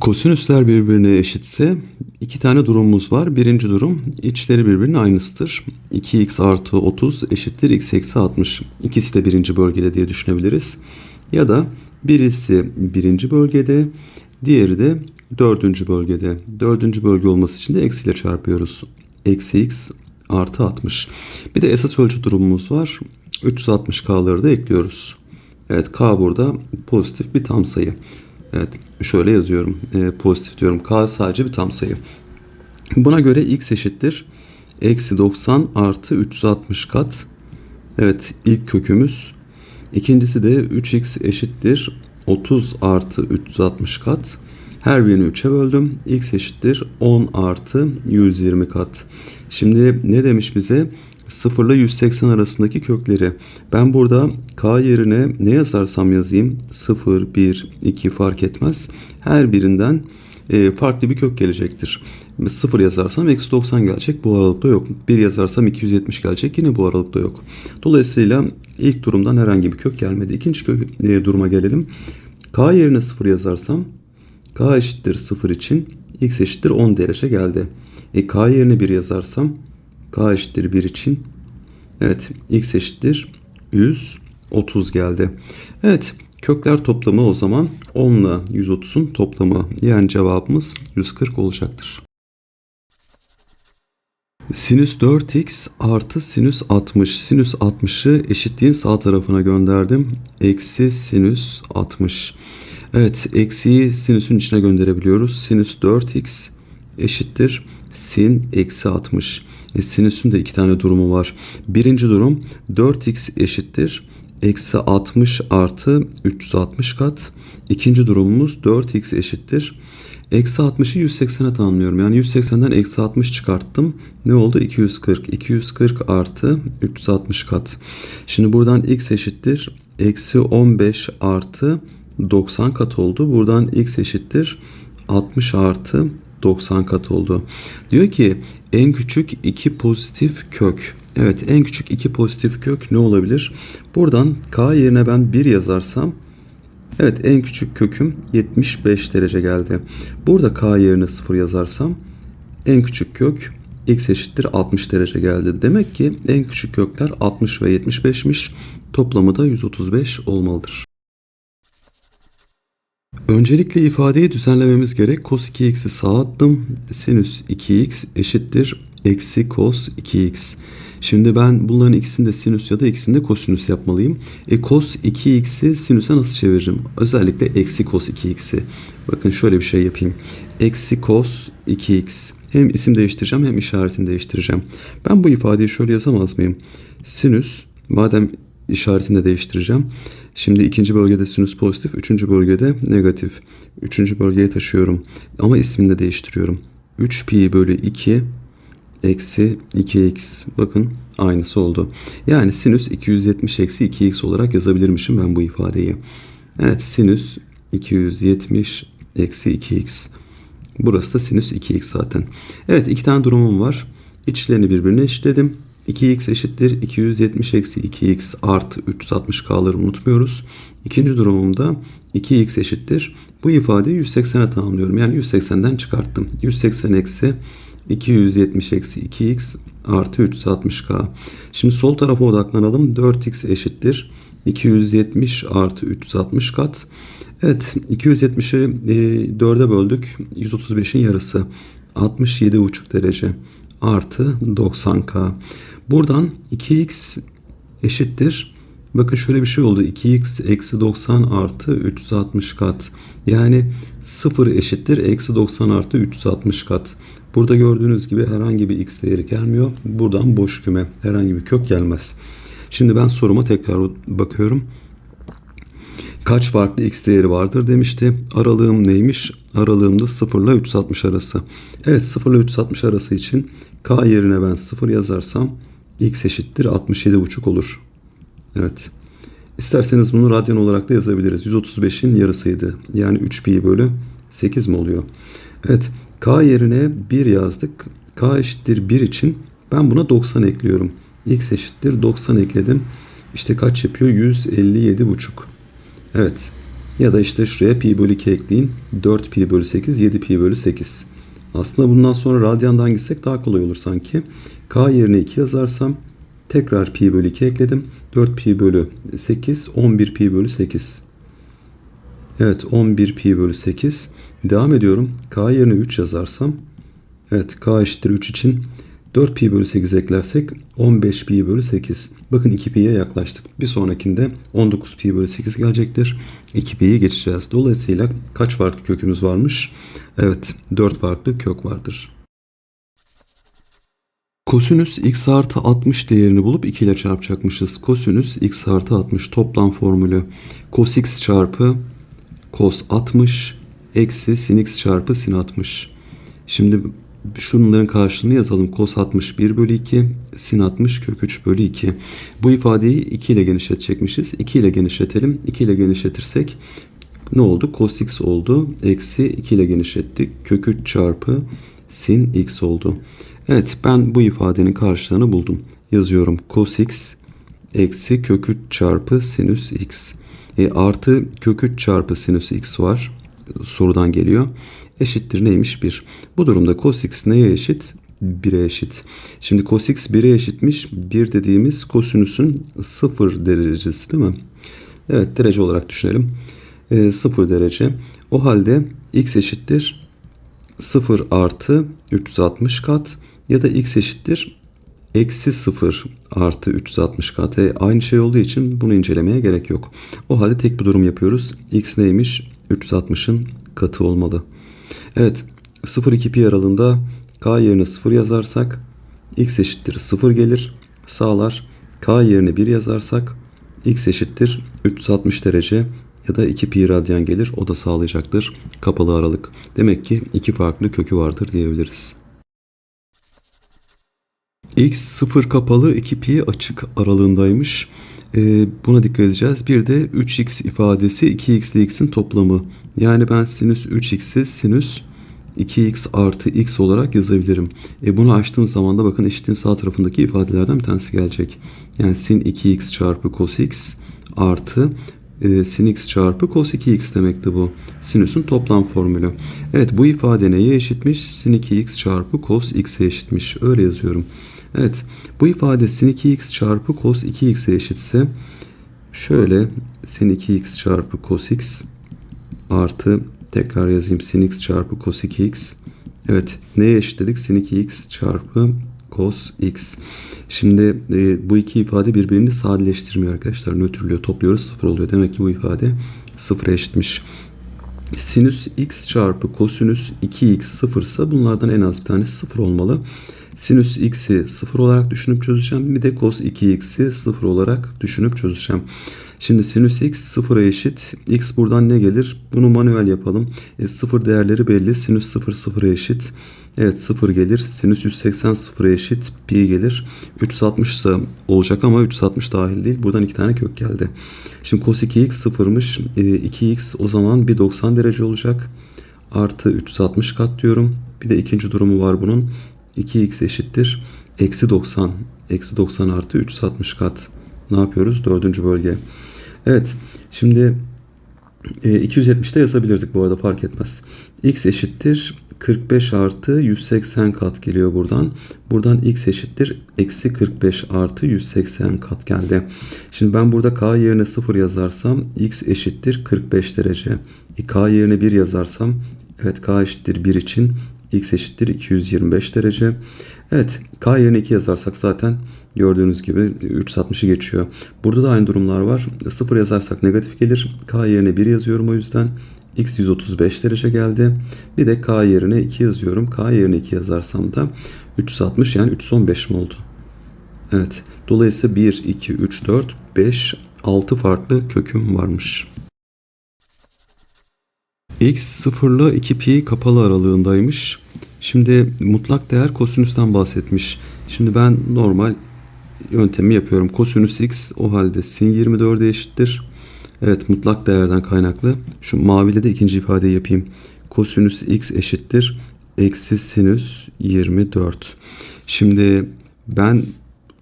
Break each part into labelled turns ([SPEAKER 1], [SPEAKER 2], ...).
[SPEAKER 1] Kosinüsler birbirine eşitse iki tane durumumuz var. Birinci durum içleri birbirine aynısıdır. 2x artı 30 eşittir x eksi 60. İkisi de birinci bölgede diye düşünebiliriz. Ya da birisi birinci bölgede, diğeri de dördüncü bölgede. Dördüncü bölge olması için de eksiyle çarpıyoruz. Eksi x artı 60. Bir de esas ölçü durumumuz var. 360k'ları da ekliyoruz. Evet k burada pozitif bir tam sayı. Evet şöyle yazıyorum. E, pozitif diyorum. K sadece bir tam sayı. Buna göre x eşittir. Eksi 90 artı 360 kat. Evet ilk kökümüz. İkincisi de 3x eşittir. 30 artı 360 kat. Her birini 3'e böldüm. x eşittir 10 artı 120 kat. Şimdi ne demiş bize? 0 ile 180 arasındaki kökleri. Ben burada k yerine ne yazarsam yazayım 0, 1, 2 fark etmez. Her birinden e, farklı bir kök gelecektir. 0 yazarsam eksi 90 gelecek bu aralıkta yok. 1 yazarsam 270 gelecek yine bu aralıkta yok. Dolayısıyla ilk durumdan herhangi bir kök gelmedi. İkinci kök, e, duruma gelelim. K yerine 0 yazarsam k eşittir 0 için x eşittir 10 derece geldi. E, k yerine 1 yazarsam k eşittir 1 için evet x eşittir 130 geldi. Evet kökler toplamı o zaman 10 ile 130'un toplamı yani cevabımız 140 olacaktır. Sinüs 4x artı sinüs 60. Sinüs 60'ı eşitliğin sağ tarafına gönderdim. Eksi sinüs 60. Evet eksiyi sinüsün içine gönderebiliyoruz. Sinüs 4x eşittir sin eksi 60. E, sinüsün de iki tane durumu var. Birinci durum 4x eşittir eksi 60 artı 360 kat. İkinci durumumuz 4x eşittir. Eksi 60'ı 180'e tanımlıyorum. Yani 180'den eksi 60 çıkarttım. Ne oldu? 240. 240 artı 360 kat. Şimdi buradan x eşittir. Eksi 15 artı 90 kat oldu. Buradan x eşittir. 60 artı 90 kat oldu. Diyor ki en küçük iki pozitif kök. Evet en küçük iki pozitif kök ne olabilir? Buradan k yerine ben 1 yazarsam evet en küçük köküm 75 derece geldi. Burada k yerine 0 yazarsam en küçük kök x eşittir 60 derece geldi. Demek ki en küçük kökler 60 ve 75'miş. Toplamı da 135 olmalıdır. Öncelikle ifadeyi düzenlememiz gerek. Cos 2x'i sağa attım. Sinüs 2x eşittir. Eksi cos 2x. Şimdi ben bunların ikisini de sinüs ya da ikisini de kosinüs yapmalıyım. E cos 2x'i sinüse nasıl çeviririm? Özellikle eksi cos 2x'i. Bakın şöyle bir şey yapayım. Eksi cos 2x. Hem isim değiştireceğim hem işaretini değiştireceğim. Ben bu ifadeyi şöyle yazamaz mıyım? Sinüs madem işaretini de değiştireceğim. Şimdi ikinci bölgede sinüs pozitif, üçüncü bölgede negatif. Üçüncü bölgeye taşıyorum. Ama ismini de değiştiriyorum. 3 pi bölü 2 eksi 2x. Bakın aynısı oldu. Yani sinüs 270 eksi 2x olarak yazabilirmişim ben bu ifadeyi. Evet sinüs 270 eksi 2x. Burası da sinüs 2x zaten. Evet iki tane durumum var. İçlerini birbirine eşitledim. 2x eşittir 270 eksi 2x artı 360k'ları unutmuyoruz. İkinci durumumda 2x eşittir. Bu ifadeyi 180'e tamamlıyorum. Yani 180'den çıkarttım. 180 eksi 270 eksi 2x artı 360k. Şimdi sol tarafa odaklanalım. 4x eşittir. 270 artı 360 kat. Evet 270'i e, 4'e böldük. 135'in yarısı. 67,5 derece artı 90k. Buradan 2x eşittir. Bakın şöyle bir şey oldu. 2x eksi 90 artı 360 kat. Yani 0 eşittir. Eksi 90 artı 360 kat. Burada gördüğünüz gibi herhangi bir x değeri gelmiyor. Buradan boş küme. Herhangi bir kök gelmez. Şimdi ben soruma tekrar bakıyorum. Kaç farklı x değeri vardır demişti. Aralığım neymiş? Aralığımda 0 ile 360 arası. Evet 0 ile 360 arası için k yerine ben 0 yazarsam x eşittir 67,5 olur. Evet. İsterseniz bunu radyan olarak da yazabiliriz. 135'in yarısıydı. Yani 3 pi bölü 8 mi oluyor? Evet. K yerine 1 yazdık. K eşittir 1 için ben buna 90 ekliyorum. X eşittir 90 ekledim. İşte kaç yapıyor? 157,5. Evet. Ya da işte şuraya pi bölü 2 ekleyin. 4 pi bölü 8, 7 pi bölü 8. Aslında bundan sonra radyandan gitsek daha kolay olur sanki. K yerine 2 yazarsam tekrar pi bölü 2 ekledim. 4 pi bölü 8, 11 pi bölü 8. Evet 11 pi bölü 8. Devam ediyorum. K yerine 3 yazarsam evet K eşittir 3 için 4 pi bölü 8 eklersek 15 pi bölü 8. Bakın 2 pi'ye yaklaştık. Bir sonrakinde 19 pi bölü 8 gelecektir. 2 pi'yi geçeceğiz. Dolayısıyla kaç farklı kökümüz varmış? Evet 4 farklı kök vardır. Kosinüs x artı 60 değerini bulup 2 ile çarpacakmışız. Kosinüs x artı 60 toplam formülü cos x çarpı cos 60 eksi sin x çarpı sin 60. Şimdi şunların karşılığını yazalım. Cos 60 1 bölü 2, sin 60 kök 3 bölü 2. Bu ifadeyi 2 ile genişletecekmişiz. 2 ile genişletelim. 2 ile genişletirsek ne oldu? Cos x oldu. Eksi 2 ile genişlettik. Kök 3 çarpı sin x oldu. Evet ben bu ifadenin karşılığını buldum. Yazıyorum cos x eksi kök 3 çarpı sinüs x. E, artı kök 3 çarpı sinüs x var. Sorudan geliyor. Eşittir neymiş? 1. Bu durumda cos x neye eşit? 1'e eşit. Şimdi cos x 1'e eşitmiş. 1 dediğimiz kosinüsün 0 derecesi değil mi? Evet derece olarak düşünelim. E, 0 derece. O halde x eşittir 0 artı 360 kat ya da x eşittir eksi 0 artı 360 kat. E, aynı şey olduğu için bunu incelemeye gerek yok. O halde tek bir durum yapıyoruz. x neymiş? 360'ın katı olmalı. Evet 0-2 pi aralığında k yerine 0 yazarsak x eşittir 0 gelir. Sağlar. k yerine 1 yazarsak x eşittir 360 derece ya da 2 pi radyan gelir. O da sağlayacaktır. Kapalı aralık. Demek ki iki farklı kökü vardır diyebiliriz. X 0 kapalı 2 pi açık aralığındaymış. Ee, buna dikkat edeceğiz. Bir de 3x ifadesi 2x ile x'in toplamı. Yani ben sinüs 3x'i sinüs 2x artı x olarak yazabilirim. E bunu açtığım zaman da bakın eşitliğin sağ tarafındaki ifadelerden bir tanesi gelecek. Yani sin 2x çarpı cos x artı e, sin x çarpı cos 2x demekti bu. Sinüsün toplam formülü. Evet bu ifade neye eşitmiş? Sin 2x çarpı cos x'e eşitmiş. Öyle yazıyorum. Evet bu ifade sin 2x çarpı cos 2x'e eşitse şöyle sin 2x çarpı cos x artı tekrar yazayım sin x çarpı cos 2x. Evet neye eşitledik? Sin 2x çarpı cos x. Şimdi e, bu iki ifade birbirini sadeleştirmiyor arkadaşlar. Nötrlüyor, topluyoruz sıfır oluyor. Demek ki bu ifade sıfıra eşitmiş. Sinüs x çarpı kosinüs 2x sıfırsa bunlardan en az bir tanesi sıfır olmalı. Sinüs x'i sıfır olarak düşünüp çözeceğim. Bir de cos 2x'i sıfır olarak düşünüp çözeceğim. Şimdi sinüs x sıfıra eşit. X buradan ne gelir? Bunu manuel yapalım. E, sıfır değerleri belli. Sinüs sıfır sıfıra eşit. Evet 0 gelir. Sinüs 180 sıfıra eşit. Pi gelir. 360 ise olacak ama 360 dahil değil. Buradan iki tane kök geldi. Şimdi cos 2x sıfırmış. E, 2x o zaman bir 90 derece olacak. Artı 360 kat diyorum. Bir de ikinci durumu var bunun. 2x eşittir. Eksi 90. Eksi 90 artı 360 kat. Ne yapıyoruz? Dördüncü bölge. Evet. Şimdi e, 270'te yazabilirdik bu arada fark etmez. X eşittir 45 artı 180 kat geliyor buradan. Buradan x eşittir eksi 45 artı 180 kat geldi. Şimdi ben burada k yerine 0 yazarsam x eşittir 45 derece. E, k yerine 1 yazarsam evet k eşittir 1 için x eşittir 225 derece. Evet k yerine 2 yazarsak zaten gördüğünüz gibi 360'ı geçiyor. Burada da aynı durumlar var. 0 yazarsak negatif gelir. k yerine 1 yazıyorum o yüzden. x 135 derece geldi. Bir de k yerine 2 yazıyorum. k yerine 2 yazarsam da 360 yani 315 mi oldu? Evet. Dolayısıyla 1, 2, 3, 4, 5, 6 farklı köküm varmış. X 0 ile 2 pi kapalı aralığındaymış. Şimdi mutlak değer kosinüsten bahsetmiş. Şimdi ben normal yöntemi yapıyorum. Kosinüs x o halde sin 24'e eşittir. Evet mutlak değerden kaynaklı. Şu maviyle de ikinci ifadeyi yapayım. Kosinüs x eşittir. Eksi sinüs 24. Şimdi ben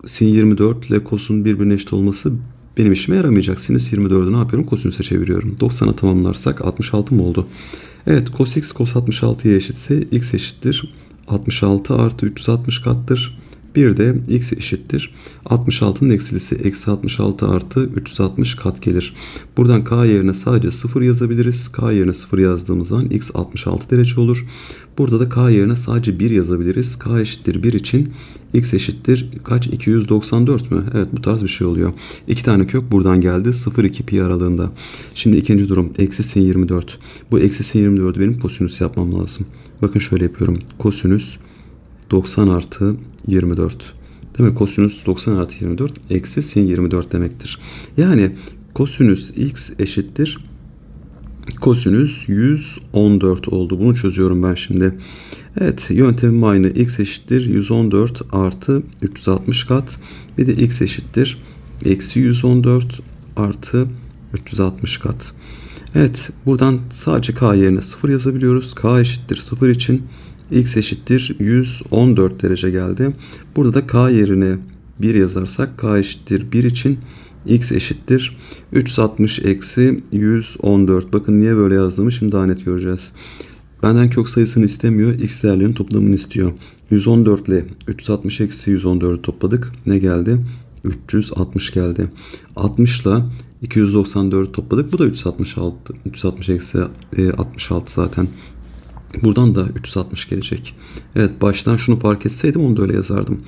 [SPEAKER 1] sin 24 ile kosun birbirine eşit olması benim işime yaramayacak. Sinüs 24'ü ne yapıyorum? Kosinüse çeviriyorum. 90'a tamamlarsak 66 mı oldu? Evet cos x cos 66'ya eşitse x eşittir. 66 artı 360 kattır. Bir de x eşittir. 66'nın eksilisi eksi 66 artı 360 kat gelir. Buradan k yerine sadece 0 yazabiliriz. k yerine 0 yazdığımız zaman x 66 derece olur. Burada da k yerine sadece 1 yazabiliriz. k eşittir 1 için x eşittir kaç? 294 mü? Evet bu tarz bir şey oluyor. İki tane kök buradan geldi. 0-2 pi aralığında. Şimdi ikinci durum. Eksi sin 24. Bu eksi sin 24'ü benim kosinüs yapmam lazım. Bakın şöyle yapıyorum. Kosinüs 90 artı 24. Değil mi? Kosinüs 90 artı 24 eksi sin 24 demektir. Yani kosinüs x eşittir kosinüs 114 oldu. Bunu çözüyorum ben şimdi. Evet yöntemim aynı. x eşittir 114 artı 360 kat. Bir de x eşittir eksi 114 artı 360 kat. Evet buradan sadece k yerine 0 yazabiliyoruz. k eşittir 0 için x eşittir 114 derece geldi. Burada da k yerine 1 yazarsak k eşittir 1 için x eşittir 360 eksi 114. Bakın niye böyle yazdığımı şimdi daha net göreceğiz. Benden kök sayısını istemiyor. X değerlerinin toplamını istiyor. 114 ile 360 eksi 114'ü topladık. Ne geldi? 360 geldi. 60 ile 294 topladık. Bu da 366. 360 eksi e, 66 zaten. Buradan da 360 gelecek. Evet baştan şunu fark etseydim onu da öyle yazardım.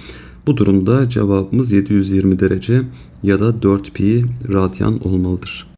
[SPEAKER 1] Bu durumda cevabımız 720 derece ya da 4 pi radyan olmalıdır.